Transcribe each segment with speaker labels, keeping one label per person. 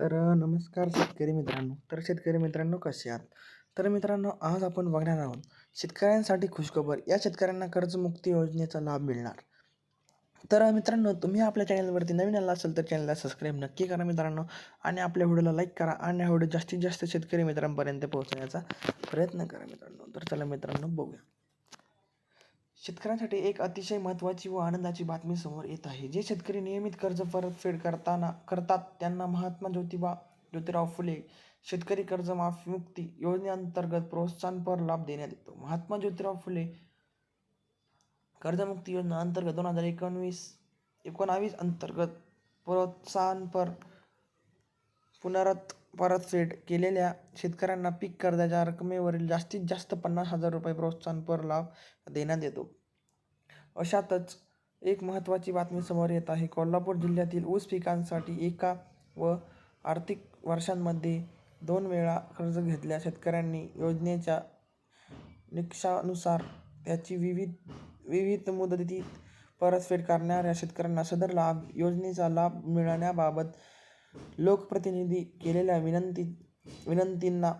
Speaker 1: तर नमस्कार शेतकरी मित्रांनो. तर शेतकरी मित्रांनो कसे आहात? तर मित्रांनो आज आपण बघणार आहोत शेतकऱ्यांसाठी खुशखबर. या शेतकऱ्यांना कर्जमुक्ती योजनेचा लाभ मिळणार. तर मित्रांनो तुम्ही आपल्या चॅनलवरती नवीन आला असेल तर चॅनलला सबस्क्राईब नक्की करा मित्रांनो आणि आपल्या व्हिडिओला लाईक करा आणि हा व्हिडिओ जास्तीत जास्त शेतकरी मित्रांपर्यंत पोहोचण्याचा प्रयत्न करा मित्रांनो. तर चला मित्रांनो बघूया. शेतकऱ्यांसाठी एक अतिशय महत्त्वाची व आनंदाची बातमी समोर येत आहे. जे शेतकरी नियमित कर्ज परतफेड करताना करतात त्यांना महात्मा ज्योतिबा ज्योतिराव फुले शेतकरी कर्जमाफी मुक्ती योजनेअंतर्गत प्रोत्साहनपर लाभ देण्यात येतो. महात्मा ज्योतिराव फुले कर्जमुक्ती योजना अंतर्गत दोन हजार एकोणवीस एकोणावीस अंतर्गत प्रोत्साहनपर पुनरत परतफेड केलेल्या शेतकऱ्यांना पीक कर्जाच्या रकमेवरील जास्तीत जास्त पन्नास हजार रुपये प्रोत्साहनपर लाभ देण्यात येतो. अशातच एक महत्त्वाची बातमी समोर येत आहे. कोल्हापूर जिल्ह्यातील ऊस पिकांसाठी एका व आर्थिक वर्षांमध्ये दोन वेळा कर्ज घेतल्या शेतकऱ्यांनी. योजनेच्या निकषानुसार त्याची विविध विविध मुदतीत परतफेड करणाऱ्या शेतकऱ्यांना सदर लाभ योजनेचा लाभ मिळण्याबाबत लोकप्रतिनिधी केलेल्या विनंती विनंतींना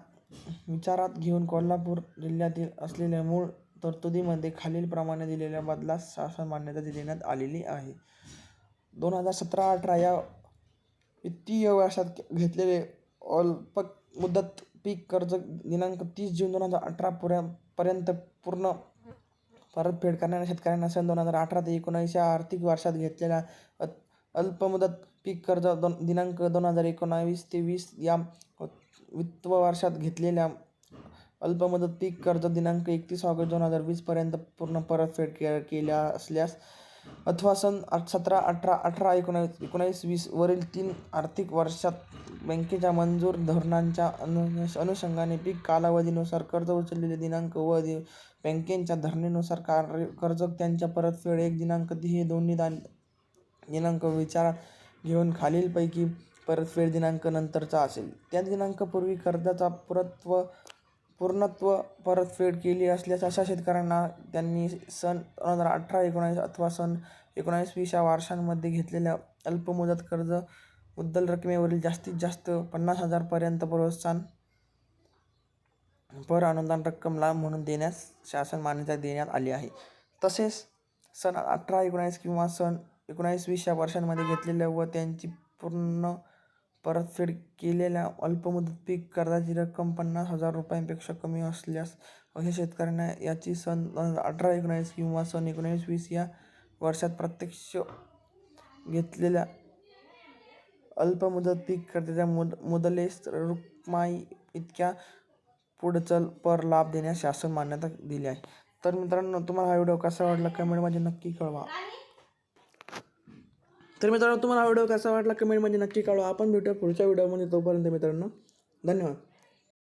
Speaker 1: विचारात घेऊन कोल्हापूर जिल्ह्यातील असलेल्या मूळ तरतुदीमध्ये खालीलप्रमाणे दिलेल्या बदलास शासन मान्यता देण्यात आलेली आहे. दोन हजार सतरा अठरा या वित्तीय वर्षात घेतलेले अल्प मुदत पीक कर्ज दिनांक तीस जून दोन हजार अठरा पुऱ्या पर्यंत पूर्ण परतफेड करणाऱ्या शेतकऱ्यांना सन दोन हजार अठरा ते एकोणावीस या आर्थिक वर्षात घेतलेल्या अल्पमुदत पीक कर्ज दोन दिनांक दोन हजार एकोणावीस ते वीस या वित्त वर्षात घेतलेल्या अल्पमुदत पीक कर्ज दिनांक एकतीस ऑगस्ट दोन हजार वीसपर्यंत पूर्ण परतफेड के केल्या असल्यास अथवा सन आठ सतरा अठरा अठरा एकोणावीस एकोणावीस वीस वरील तीन आर्थिक वर्षात बँकेच्या मंजूर धोरणांच्या अनु अनुषंगाने पीक कालावधीनुसार कर्ज उचललेले दिनांक व बँकेच्या धरणेनुसार कार्य कर्ज त्यांच्या परतफेड एक दिनांक हे दोन्ही दान दिनांक विचारात घेऊन खालीलपैकी परतफेड दिनांक नंतरचा असेल. त्या दिनांकापूर्वी कर्जाचा पुरत्व पूर्णत्व परतफेड केली असल्यास अशा शेतकऱ्यांना त्यांनी सन दोन हजार अठरा एकोणावीस अथवा सन एकोणावीस वीस या वर्षांमध्ये घेतलेल्या अल्पमुदत कर्ज मुद्दल रकमेवरील जास्तीत जास्त पन्नास हजारपर्यंत प्रोत्साहन पर अनुदान रक्कम लाभ म्हणून देण्यास शासन मान्यता देण्यात आली आहे. तसेच सन अठरा एकोणावीस किंवा सन एकोणावीस वीस या वर्षांमध्ये घेतलेल्या व त्यांची पूर्ण परतफेड केलेल्या अल्पमुदत पीक कर्जाची रक्कम पन्नास हजार रुपयांपेक्षा कमी असल्यास अशा शेतकऱ्यांना याची सन दोन हजार अठरा एकोणावीस किंवा सन एकोणावीस वीस या वर्षात प्रत्यक्ष घेतलेल्या अल्पमुदत पीक कर्जाच्या मुद मुदलेस रुक्माई इतक्या पुढचल पर लाभ देण्यास शासन मान्यता दिली आहे. तर मित्रांनो तुम्हाला हा व्हिडिओ कसा वाटला? कमेंटमध्ये नक्की कळवा. तर मित्रांनो तुम्हाला हा व्हिडिओ कसा वाटला कमेंटमध्ये नक्की कळवा. आपण भेटूया पुढच्या व्हिडिओमध्ये. तोपर्यंत मित्रांनो धन्यवाद.